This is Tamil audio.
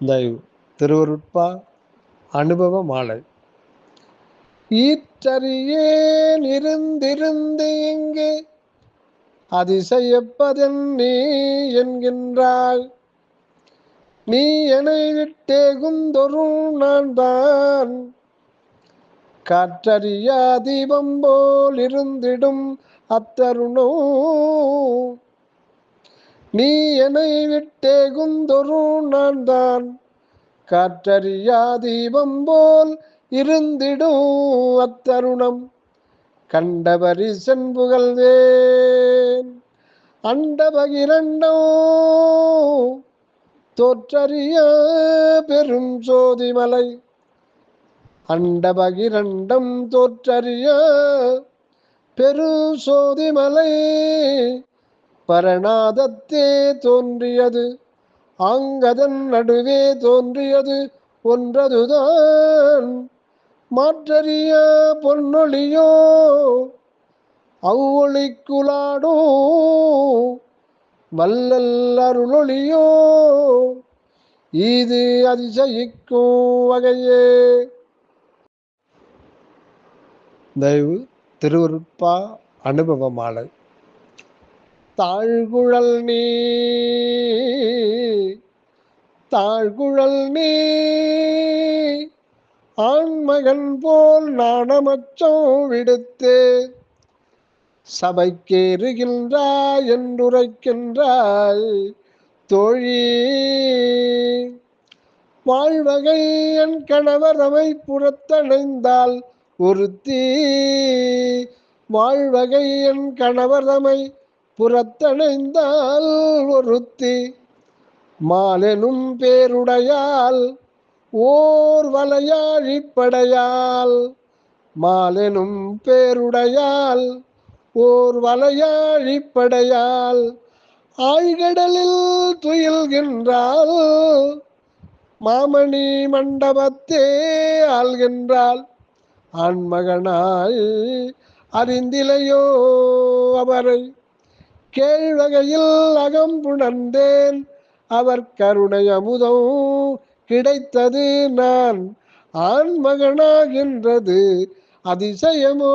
தயவு திருவருட்பா அனுபவ மாலை ஈற்றறியேன் இருந்திருந்து இங்கே அதிசயப்பதன் நீ என்கின்றாள். நீ என்னை விட்டேகுந்தொரு நான் தான் காற்றறியா தீபம் போல் இருந்திடும் அத்தருணோ. நீ என்னை விட்டேகுந்தொரு நான் தான் காற்றறியா தீபம் போல் இருந்திடும் அத்தருணம். கண்டபரி புகழ்வேன். அண்டபகிரண்டோ தோற்றறிய பெரும் சோதிமலை. அண்டபகிரண்டம் தோற்றறிய பெரு சோதிமலை. பரணாதத்தே தோன்றியது. அங்கதன் நடுவே தோன்றியது ஒன்றதுதான். மாற்றறிய பொன்னொழியோ அவ்வொழிக்குலாடோ வல்லல் அருளொழியோ இது அதிசயிக்கும் வகையே. தயவு திருவருட்பா அனுபவ மாலை. தாழ்குழல் நீ. தாழ்குழல் நீ. ஆண்மகன் போல் நாணமச்சம் விடுத்து சபைக்கேறுகின்றாய் என்றுரைக்கின்றாய் தோழி. வாழ்வகை என் கணவரமை புறத்தணைந்தால் ஒருத்தி. வாழ்வகை என் கணவரமை புறத்தணைந்தால் ஒருத்தி மாலெனும் பேருடையால் ஓர் வலையாழிப்படையால். மாலெனும் பேருடையால் ஓர் வலையாழிப்படையால். ஆழ்கடலில் துயில்கின்றாள் மாமணி மண்டபத்தே ஆள்கின்றாள் ஆண்மகனாய் அறிந்திலையோ அவரை கேழ்வகையில் அகம்புணர்ந்தேன் அவர் கருணை அமுதம் கிடைத்தது நான். ஆண்மகனாகின்றது அதிசயமோ.